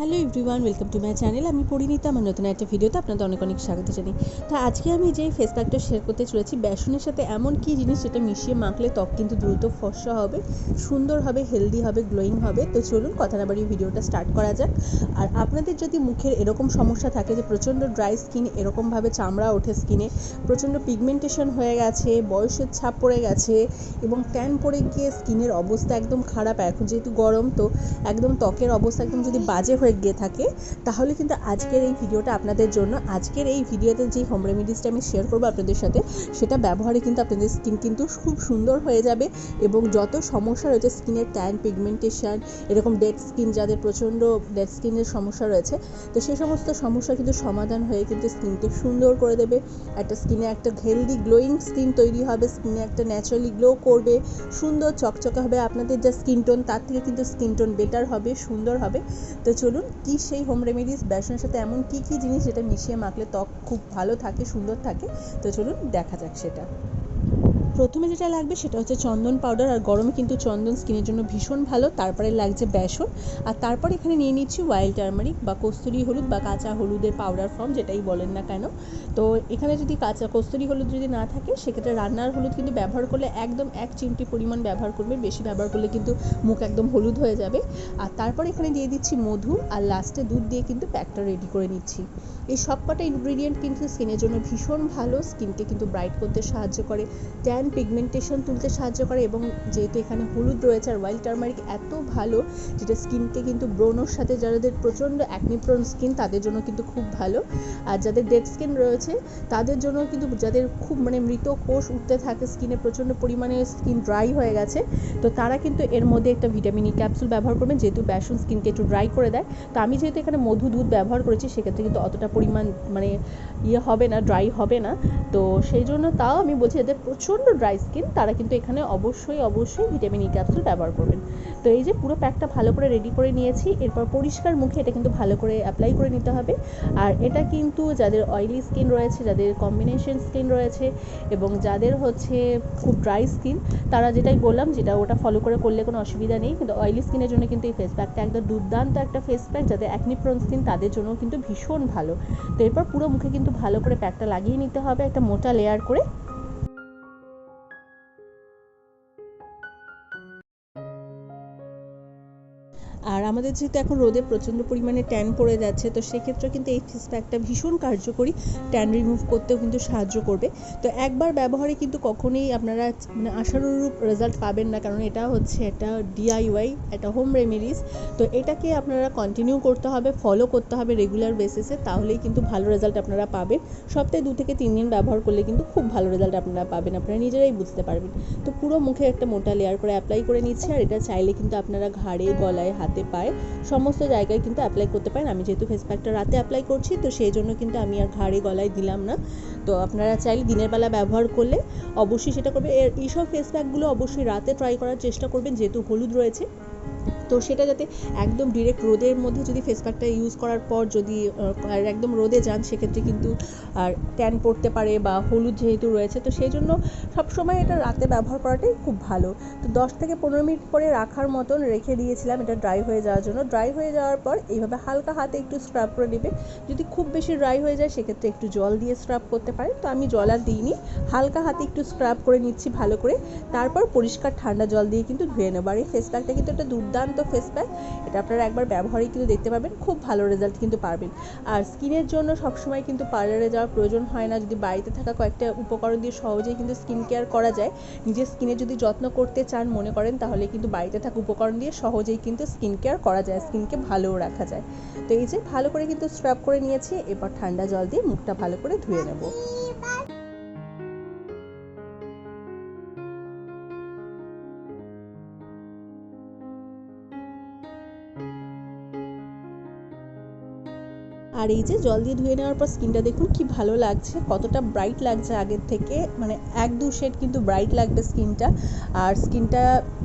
Hello everyone welcome to my channel আমি পরিণীতা, আমার নতুন একটা ভিডিওতে আপনাদের অনেক অনেক স্বাগত জানাই। তো আজকে আমি যে ফেস প্যাকটা শেয়ার করতে চলেছি, বেসনের সাথে এমন কি জিনিস যেটা মিশিয়ে মাখলে ত্বক কিন্তু দ্রুত ফর্সা হবে, সুন্দর হবে হেলদি হবে গ্লোয়িং হবে? তো চলুন কথা না বাড়িয়ে ভিডিওটা স্টার্ট করা যাক। আর আপনাদের যদি মুখের এরকম সমস্যা থাকে যে প্রচণ্ড ড্রাই স্কিন এরকমভাবে চামড়া ওঠে স্কিনে প্রচণ্ড পিগমেন্টেশন হয়ে গেছে, বয়সের ছাপ পড়ে গেছে, এবং ট্যান পড়ে গিয়ে স্কিনের অবস্থা একদম খারাপ, এখন যেহেতু গরম, তো একদম ত্বকের অবস্থা একদম যদি বাজে হয়ে গিয়ে থাকে, তাহলে কিন্তু আজকের এই ভিডিওটা আপনাদের জন্য, আজকের এই ভিডিওতে যে হোম রেমিডিসটা আমি শেয়ার করব আপনাদের সাথে, সেটা ব্যবহারে কিন্তু আপনাদের স্কিন কিন্তু খুব সুন্দর হয়ে যাবে এবং যত সমস্যা রয়েছে স্কিনের ট্যান পিগমেন্টেশন এরকম ডেড স্কিন যাদের প্রচণ্ড ডেড স্কিনের সমস্যা রয়েছে, তো সেই সমস্ত সমস্যা কিন্তু সমাধান হয়ে কিন্তু স্কিনকে সুন্দর করে দেবে। একটা স্কিনে একটা হেলদি গ্লোয়িং স্কিন তৈরি হবে স্কিনে একটা ন্যাচারালি গ্লো করবে, সুন্দর চকচকে হবে, আপনাদের যা স্কিন টোন তার থেকে কিন্তু স্কিন টোন বেটার হবে, সুন্দর হবে। তো চলুন কি সেই হোম রেমেডিস বেসনের সাথে এমন কি কি জিনিস যেটা মিশিয়ে মাখলে ত্বক খুব ভালো থাকে, সুন্দর থাকে? তো চলুন দেখা যাক সেটা। প্রথমে যেটা লাগবে সেটা হচ্ছে চন্দন পাউডার আর গরমে কিন্তু চন্দন স্কিনের জন্য ভীষণ ভালো। তারপরে লাগছে বেসন। আর তারপর এখানে নিয়ে নিচ্ছি ওয়াইল্ড টার্মারিক বা কস্তুরি হলুদ বা কাঁচা হলুদের পাউডার ফর্ম যেটাই বলেন না কেন। তো এখানে যদি কাঁচা কস্তুরি হলুদ যদি না থাকে, সেক্ষেত্রে রান্নার হলুদ কিন্তু ব্যবহার করলে একদম এক চিমটি পরিমাণ ব্যবহার করবে। বেশি ব্যবহার করলে কিন্তু মুখ একদম হলুদ হয়ে যাবে। আর তারপর এখানে দিয়ে দিচ্ছি মধু আর লাস্টে দুধ দিয়ে কিন্তু প্যাকটা রেডি করে নিচ্ছি। এই সব কটা ইনগ্রিডিয়েন্ট কিন্তু স্কিনের জন্য ভীষণ ভালো। স্কিনকে কিন্তু ব্রাইট করতে সাহায্য করে। ট্যান পিগমেন্টেশন তুলতে সাহায্য করে এবং যেহেতু এখানে হলুদ রয়েছে আর ওয়াইল্ড টার্মারিক এত ভালো, যেটা স্কিনকে কিন্তু ব্রণর সাথে যাদের প্রচণ্ড অ্যাকনিপ্রন স্কিন তাদের জন্য কিন্তু খুব ভালো। আর যাদের ডেড স্কিন রয়েছে, তাদের জন্য কিন্তু যাদের খুব মানে মৃত কোষ উঠতে থাকে স্কিনে প্রচণ্ড পরিমাণে স্কিন ড্রাই হয়ে গেছে, তো তারা কিন্তু এর মধ্যে একটা ভিটামিন ই ক্যাপসুল ব্যবহার করবেন, যেহেতু বেসন স্কিনকে একটু ড্রাই করে দেয়। তো আমি যেহেতু এখানে মধু দুধ ব্যবহার করেছি, সেক্ষেত্রে কিন্তু অতটা পরিমাণ মানে ইয়ে হবে না ড্রাই হবে না। তো সেই জন্য তাও আমি বলছি যাদের প্রচণ্ড ড্রাই স্কিন তারা কিন্তু এখানে অবশ্যই অবশ্যই ভিটামিন ই ক্যাপসুল ব্যবহার করবেন। তো এই যে পুরো প্যাকটা ভালো করে রেডি করে নিয়েছি, এরপর পরিষ্কার মুখে এটা কিন্তু ভালো করে অ্যাপ্লাই করে নিতে হবে। আর এটা কিন্তু যাদের অয়েলি স্কিন রয়েছে, যাদের কম্বিনেশন স্কিন রয়েছে, এবং যাদের হচ্ছে খুব ড্রাই স্কিন তারা যেটাই বললাম, যেটা ওটা ফলো করে করলে কোনো অসুবিধা নেই। কিন্তু অয়েলি স্কিনের জন্য কিন্তু এই ফেস প্যাকটা একদম দুর্দান্ত একটা ফেস প্যাক যাদের অ্যাকনিপ্রন স্কিন তাদের জন্য কিন্তু ভীষণ ভালো। তো এরপর পুরো মুখে কিন্তু ভালো করে প্যাকটা লাগিয়ে নিতে হবে, একটা মোটা লেয়ার করে। আমাদের যেহেতু এখন রোদে প্রচণ্ড পরিমাণে ট্যান পড়ে যাচ্ছে, তো সেক্ষেত্রে কিন্তু এই ফেস প্যাকটা ভীষণ কার্যকরী ট্যান রিমুভ করতেও কিন্তু সাহায্য করবে। তো একবার ব্যবহারে কিন্তু কখনোই আপনারা মানে আশানুরূপ রেজাল্ট পাবেন না, কারণ এটা হচ্ছে একটা ডিআইওয়াই একটা হোম রেমেডিস তো এটাকে আপনারা কন্টিনিউ করতে হবে ফলো করতে হবে রেগুলার বেসিসে তাহলেই কিন্তু ভালো রেজাল্ট আপনারা পাবেন। সপ্তাহে দু থেকে তিন দিন ব্যবহার করলে কিন্তু খুব ভালো রেজাল্ট আপনারা পাবেন, আপনারা নিজেরাই বুঝতে পারবেন। তো পুরো মুখে একটা মোটা লেয়ার করে অ্যাপ্লাই করে নিচ্ছে, আর এটা চাইলে কিন্তু আপনারা ঘাড়ে, গলায়, হাতে পায়ে, সমস্ত জায়গায় কিন্তু অ্যাপ্লাই করতে পারেন। আমি যেহেতু ফেস প্যাকটা রাতে অ্যাপ্লাই করছি, তো সেই জন্য কিন্তু আমি আর ঘাড়ে গলায় দিলাম না। তো আপনারা চাইলে দিনের বেলা ব্যবহার করলে অবশ্যই সেটা করবে এইসব ফেস প্যাকগুলো অবশ্যই রাতে ট্রাই করার চেষ্টা করবেন, যেহেতু হলুদ রয়েছে। তো সেটা যাতে একদম ডিরেক্ট রোদের মধ্যে যদি ফেস প্যাকটা ইউজ করার পর যদি একদম রোদে যান, সেক্ষেত্রে কিন্তু আর ট্যান পড়তে পারে বা হলুদ যেহেতু রয়েছে, তো সেই জন্য সবসময় এটা রাতে ব্যবহার করাটাই খুব ভালো। তো দশ থেকে পনেরো মিনিট পরে রাখার মতন রেখে দিয়েছিলাম, এটা ড্রাই হয়ে যাওয়ার জন্য। ড্রাই হয়ে যাওয়ার পর এইভাবে হালকা হাতে একটু স্ক্রাব করে নেবে। যদি খুব বেশি ড্রাই হয়ে যায়, সেক্ষেত্রে একটু জল দিয়ে স্ক্রাব করতে পারেন। তো আমি জল আর দিইনি, হালকা হাতে একটু স্ক্রাব করে নিচ্ছি ভালো করে। তারপর পরিষ্কার ঠান্ডা জল দিয়ে কিন্তু ধুয়ে নেব। আর এই ফেস প্যাকটা কিন্তু একটা দুর্দান্ত ফেস প্যাক এটা আপনারা একবার ব্যবহারই কিন্তু দেখতে পাবেন, খুব ভালো রেজাল্ট কিন্তু পাবেন আর স্কিনের জন্য সবসময় কিন্তু পার্লারে যাওয়ার প্রয়োজন হয় না, যদি বাড়িতে থাকা কয়েকটা উপকরণ দিয়ে সহজেই কিন্তু স্কিন কেয়ার করা যায়। নিজের স্কিনের যদি যত্ন করতে চান, মনে করেন, তাহলে কিন্তু বাড়িতে থাকা উপকরণ দিয়ে সহজেই কিন্তু স্কিন কেয়ার করা যায় স্কিনকে ভালোও রাখা যায়। তো এই যে, ভালো করে কিন্তু স্ক্রাব করে নিয়েছি, এরপর ঠান্ডা জল দিয়ে মুখটা ভালো করে ধুয়ে নেব। আর এই যে জল দিয়ে ধুয়ে নেওয়ার পর স্কিনটা দেখুন কি ভালো লাগছে, কতটা ব্রাইট লাগছে আগের থেকে। মানে এক দু শেড কিন্তু ব্রাইট লাগবে স্কিনটা আর স্কিনটা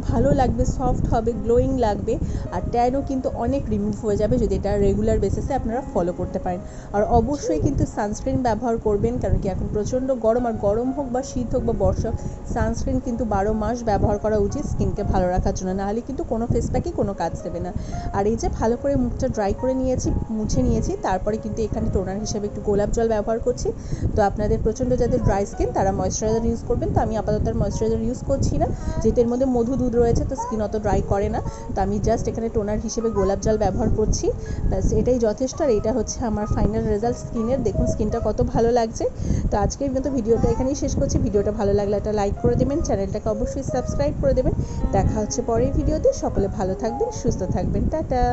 ভালো লাগবে সফট হবে গ্লোয়িং লাগবে। আর ট্যানও কিন্তু অনেক রিমুভ হয়ে যাবে যদি এটা রেগুলার বেসিসে আপনারা ফলো করতে পারেন। আর অবশ্যই কিন্তু সানস্ক্রিন ব্যবহার করবেন, কারণ কি এখন প্রচণ্ড গরম। আর গরম হোক বা শীত হোক বা বর্ষা সানস্ক্রিন কিন্তু বারো মাস ব্যবহার করা উচিত স্কিনকে ভালো রাখার জন্য। নাহলে কিন্তু কোনো ফেস প্যাকই কোনো কাজ দেবে না। আর এই যে ভালো করে মুখটা ড্রাই করে নিয়েছি, মুছে নিয়েছি তারপরে কিন্তু এখানে টোনার হিসেবে একটু গোলাপ জল ব্যবহার করছি। তো আপনাদের প্রচণ্ড যাদের ড্রাই স্কিন তারা ময়শ্চারাইজার ইউজ করবেন। তো আমি আপাতত আর ময়শ্চারাইজার ইউজ করছি না। যেহেতু এর মধ্যে মধু দুধ রয়েছে, তো স্কিন অত ড্রাই করে না। তো আমি জাস্ট এখানে টোনার হিসেবে গোলাপ জল ব্যবহার করছি। ব্যাস, এটাই যথেষ্ট। আর এটা হচ্ছে আমার ফাইনাল রেজাল্ট স্কিনের দেখুন স্কিনটা কত ভালো লাগছে। তো আজকের মতো ভিডিওটা এখানেই শেষ করছি। ভিডিওটা ভালো লাগলে একটা লাইক করে দেবেন। চ্যানেলটাকে অবশ্যই সাবস্ক্রাইব করে দেবেন। দেখা হচ্ছে পরের ভিডিওতে। সকলে ভালো থাকবেন, সুস্থ থাকবেন। টাটা!